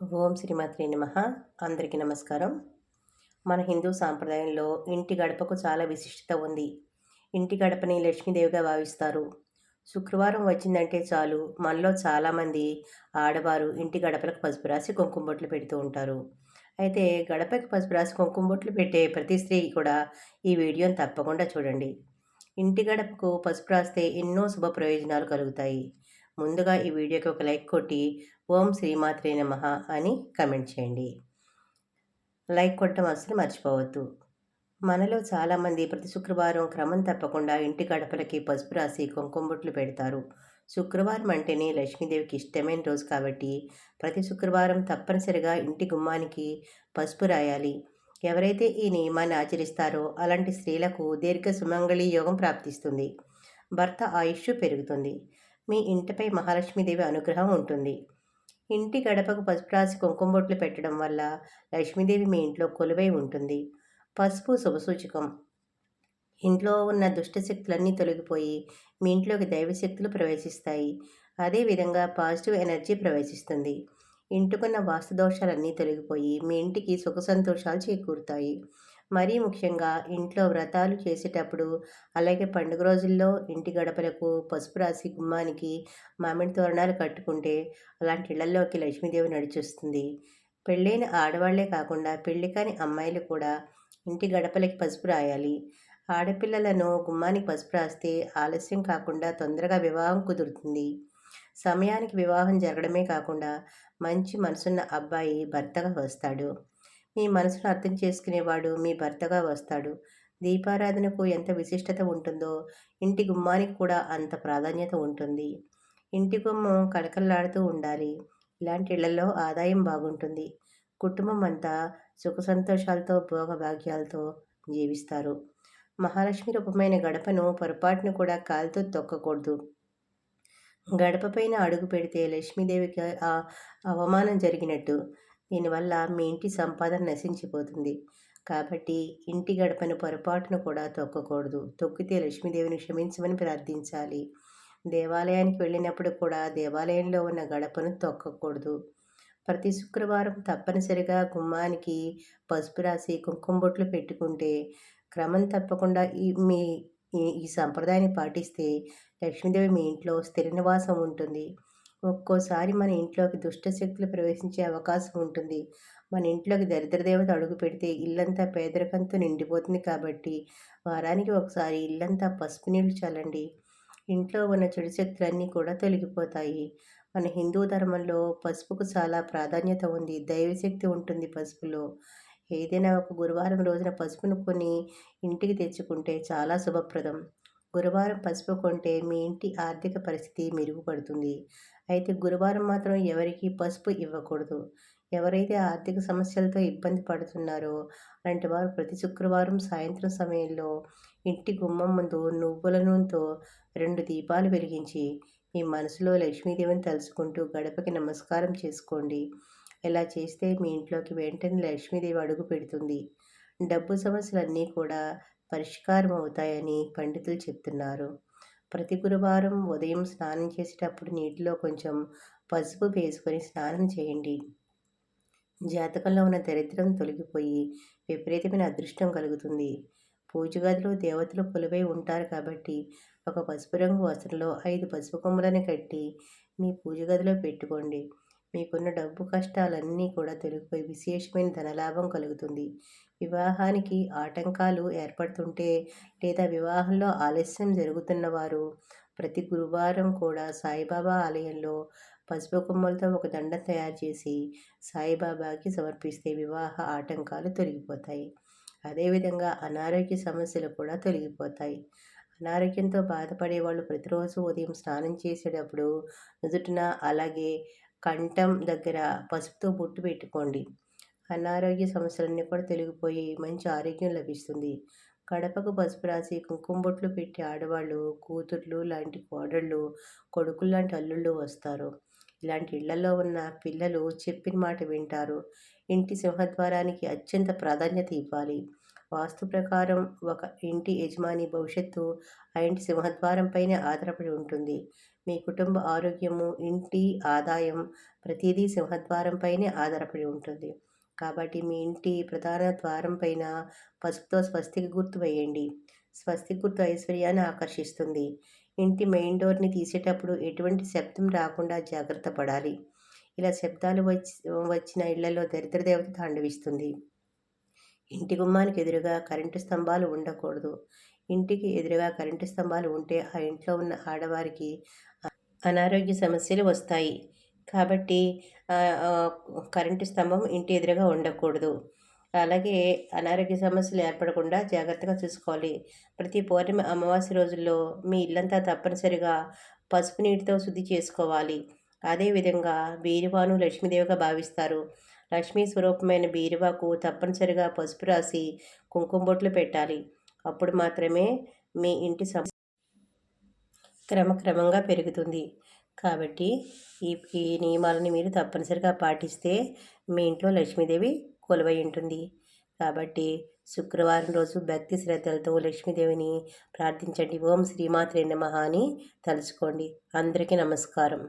ఓం శ్రీమాత్రి నమ. అందరికీ నమస్కారం. మన హిందూ సాంప్రదాయంలో ఇంటి గడపకు చాలా విశిష్టత ఉంది. ఇంటి గడపని లక్ష్మీదేవిగా భావిస్తారు. శుక్రవారం వచ్చిందంటే చాలు మనలో చాలామంది ఆడవారు ఇంటి గడపలకు పసుపు రాసి కుంకుమ బొట్లు పెడుతూ ఉంటారు. అయితే గడపకి పసుపు రాసి కుంకుమ బొట్లు పెట్టే ప్రతి స్త్రీ కూడా ఈ వీడియోని తప్పకుండా చూడండి. ఇంటి గడపకు పసుపు రాస్తే ఎన్నో శుభ ప్రయోజనాలు కలుగుతాయి. ముందుగా ఈ వీడియోకి ఒక లైక్ కొట్టి ఓం శ్రీమాత్రే నమ అని కమెంట్ చేయండి. లైక్ కొట్టడం అసలు మర్చిపోవద్దు. మనలో చాలామంది ప్రతి శుక్రవారం క్రమం తప్పకుండా ఇంటి గడపలకి పసుపు రాసి కుంకుమ పెడతారు. శుక్రవారం అంటేనే లక్ష్మీదేవికి ఇష్టమైన రోజు కాబట్టి ప్రతి శుక్రవారం తప్పనిసరిగా ఇంటి గుమ్మానికి పసుపు రాయాలి. ఎవరైతే ఈ నియమాన్ని ఆచరిస్తారో అలాంటి స్త్రీలకు దీర్ఘ సుమంగళి యోగం ప్రాప్తిస్తుంది. భర్త ఆయుష్ పెరుగుతుంది. మీ ఇంటిపై మహాలక్ష్మీదేవి అనుగ్రహం ఉంటుంది. ఇంటి గడపకు పసుపు రాసి కుంకుమ బొట్లు పెట్టడం వల్ల లక్ష్మీదేవి మీ ఇంట్లో కొలువై ఉంటుంది. పసుపు శుభసూచకం. ఇంట్లో ఉన్న దుష్టశక్తులన్నీ తొలగిపోయి మీ ఇంట్లోకి దైవశక్తులు ప్రవేశిస్తాయి. అదేవిధంగా పాజిటివ్ ఎనర్జీ ప్రవేశిస్తుంది. ఇంటికున్న వాస్తు దోషాలన్నీ తొలగిపోయి మీ ఇంటికి సుఖ సంతోషాలు చేకూరుతాయి. మరీ ముఖ్యంగా ఇంట్లో వ్రతాలు చేసేటప్పుడు అలాగే పండుగ రోజుల్లో ఇంటి గడపలకు పసుపు రాసి గుమ్మానికి మామిడి తోరణాలు కట్టుకుంటే అలాంటి ఇళ్ళలోకి లక్ష్మీదేవి నడిచొస్తుంది. పెళ్ళైన ఆడవాళ్ళే కాకుండా పెళ్ళి కాని అమ్మాయిలు కూడా ఇంటి గడపలకి పసుపు రాయాలి. ఆడపిల్లలను గుమ్మానికి పసుపు రాస్తే ఆలస్యం కాకుండా తొందరగా వివాహం కుదురుతుంది. సమయానికి వివాహం జరగడమే కాకుండా మంచి మనసున్న అబ్బాయి భర్తగా వస్తాడు. మీ మనసును అర్థం చేసుకునేవాడు మీ భర్తగా వస్తాడు. దీపారాధనకు ఎంత విశిష్టత ఉంటుందో ఇంటి గుమ్మానికి కూడా అంత ప్రాధాన్యత ఉంటుంది. ఇంటి గుమ్మం కలకల్లాడుతూ ఉండాలి. ఇలాంటి ఇళ్ళలో ఆదాయం బాగుంటుంది. కుటుంబం అంతా సుఖ సంతోషాలతో భోగభాగ్యాలతో జీవిస్తారు. మహాలక్ష్మి రూపమైన గడపను పొరపాటును కూడా కాలుతో తొక్కకూడదు. గడపపైన అడుగు పెడితే లక్ష్మీదేవికి అవమానం జరిగినట్టు. దీనివల్ల మీ ఇంటి సంపాదన నశించిపోతుంది. కాబట్టి ఇంటి గడపను పొరపాటును కూడా తొక్కకూడదు. తొక్కితే లక్ష్మీదేవిని క్షమించమని ప్రార్థించాలి. దేవాలయానికి వెళ్ళినప్పుడు కూడా దేవాలయంలో ఉన్న గడపను తొక్కకూడదు. ప్రతి శుక్రవారం తప్పనిసరిగా గుమ్మానికి పసుపు రాసి కుంకుమ బొట్లు పెట్టుకుంటే క్రమం తప్పకుండా ఈ మీ ఈ సంప్రదాయాన్ని పాటిస్తే లక్ష్మీదేవి మీ ఇంట్లో స్థిర నివాసం ఉంటుంది. ఒక్కోసారి మన ఇంట్లోకి దుష్టశక్తులు ప్రవేశించే అవకాశం ఉంటుంది. మన ఇంట్లోకి దరిద్ర దేవత అడుగు పెడితే ఇల్లంతా పేదరికంతో నిండిపోతుంది కాబట్టి వారానికి ఒకసారి ఇల్లంతా పసుపు నీళ్ళు చల్లండి. ఇంట్లో ఉన్న చెడు శక్తులన్నీ కూడా తొలగిపోతాయి. మన హిందూ ధర్మంలో పసుపుకు చాలా ప్రాధాన్యత ఉంది. దైవశక్తి ఉంటుంది పసుపులో. ఏదైనా ఒక గురువారం రోజున పసుపును కొని ఇంటికి తెచ్చుకుంటే చాలా శుభప్రదం. గురువారం పసుపు కొంటే మీ ఇంటి ఆర్థిక పరిస్థితి మెరుగుపడుతుంది. అయితే గురువారం మాత్రం ఎవరికి పసుపు ఇవ్వకూడదు. ఎవరైతే ఆర్థిక సమస్యలతో ఇబ్బంది పడుతున్నారో అలాంటి వారు ప్రతి శుక్రవారం సాయంత్రం సమయంలో ఇంటి గుమ్మం ముందు నువ్వుల నూనెతో రెండు దీపాలు వెలిగించి మీ మనసులో లక్ష్మీదేవిని తలుచుకుంటూ గడపకి నమస్కారం చేసుకోండి. ఇలా చేస్తే మీ ఇంట్లోకి వెంటనే లక్ష్మీదేవి అడుగు పెడుతుంది. డబ్బు సమస్యలన్నీ కూడా పరిష్కారం అవుతాయని పండితులు చెప్తున్నారు. ప్రతి గురువారం ఉదయం స్నానం చేసేటప్పుడు నీటిలో కొంచెం పసుపు వేసుకొని స్నానం చేయండి. జాతకంలో ఉన్న దరిద్రం తొలగిపోయి విపరీతమైన అదృష్టం కలుగుతుంది. పూజ గదిలో దేవతలు కొలువై ఉంటారు కాబట్టి ఒక పసుపు రంగు వస్త్రంలో ఐదు పసుపు కొమ్మలను కట్టి మీ పూజ గదిలో పెట్టుకోండి. మీకున్న డబ్బు కష్టాలన్నీ కూడా తొలగిపోయి విశేషమైన ధనలాభం కలుగుతుంది. వివాహానికి ఆటంకాలు ఏర్పడుతుంటే లేదా వివాహంలో ఆలస్యం జరుగుతున్న వారు ప్రతి గురువారం కూడా సాయిబాబా ఆలయంలో పసుపు కొమ్మలతో ఒక దండ తయారు చేసి సాయిబాబాకి సమర్పిస్తే వివాహ ఆటంకాలు తొలగిపోతాయి. అదేవిధంగా అనారోగ్య సమస్యలు కూడా తొలగిపోతాయి. అనారోగ్యంతో బాధపడే వాళ్ళు ప్రతిరోజు ఉదయం స్నానం చేసేటప్పుడు నుదుటిన అలాగే కంఠం దగ్గర పసుపుతో బొట్టు పెట్టుకోండి. అనారోగ్య సమస్యలన్నీ కూడా తొలగిపోయి మంచి ఆరోగ్యం లభిస్తుంది. కడపకు పసుపు రాసి కుంకుమ బొట్లు పెట్టి ఆడవాళ్ళు కూతుర్లు లాంటి కోడళ్ళు కొడుకులు లాంటి అల్లుళ్ళు వస్తారు. ఇలాంటి ఇళ్ళలో ఉన్న పిల్లలు చెప్పిన మాట వింటారు. ఇంటి సింహద్వారానికి అత్యంత ప్రాధాన్యత ఇవ్వాలి. వాస్తు ప్రకారం ఒక ఇంటి యజమాని భవిష్యత్తు ఆ ఇంటి సింహద్వారంపైనే ఆధారపడి ఉంటుంది. మీ కుటుంబ ఆరోగ్యము ఇంటి ఆదాయం ప్రతిదీ సింహద్వారంపైనే ఆధారపడి ఉంటుంది. కాబట్టి మీ ఇంటి ప్రధాన ద్వారం పైన పసుపుతో స్వస్తికి గుర్తు వేయండి. స్వస్తిక్ గుర్తు ఐశ్వర్యాన్ని ఆకర్షిస్తుంది. ఇంటి మెయిన్ డోర్ని తీసేటప్పుడు ఎటువంటి శబ్దం రాకుండా జాగ్రత్త పడాలి. ఇలా శబ్దాలు వచ్చి వచ్చిన ఇళ్ళలో దరిద్ర దేవత తాండవిస్తుంది ఇంటి గుమ్మానికి ఎదురుగా కరెంటు స్తంభాలు ఉండకూడదు. ఇంటికి ఎదురుగా కరెంటు స్తంభాలు ఉంటే ఆ ఇంట్లో ఉన్న ఆడవారికి అనారోగ్య సమస్యలు వస్తాయి. కాబట్టి కరెంటు స్తంభం ఇంటి ఎదురుగా ఉండకూడదు. అలాగే అనారోగ్య సమస్యలు ఏర్పడకుండా జాగ్రత్తగా చూసుకోవాలి. ప్రతి పౌర్ణమి అమావాస్య రోజుల్లో మీ ఇల్లంతా తప్పనిసరిగా పసుపు నీటితో శుద్ధి చేసుకోవాలి. అదేవిధంగా బీరువాను లక్ష్మీదేవిగా భావిస్తారు. లక్ష్మీ స్వరూపమైన బీరువాకు తప్పనిసరిగా పసుపు రాసి కుంకుమ బొట్లు పెట్టాలి. అప్పుడు మాత్రమే మీ ఇంటి సమ క్రమక్రమంగా పెరుగుతుంది. కాబట్టి ఈ ఈ నియమాలని మీరు తప్పనిసరిగా పాటిస్తే మీ ఇంట్లో లక్ష్మీదేవి కొలువై ఉంటుంది. కాబట్టి శుక్రవారం రోజు భక్తి శ్రద్ధలతో లక్ష్మీదేవిని ప్రార్థించండి. ఓం శ్రీమాత్రే నమ అని తలుచుకోండి. అందరికీ నమస్కారం.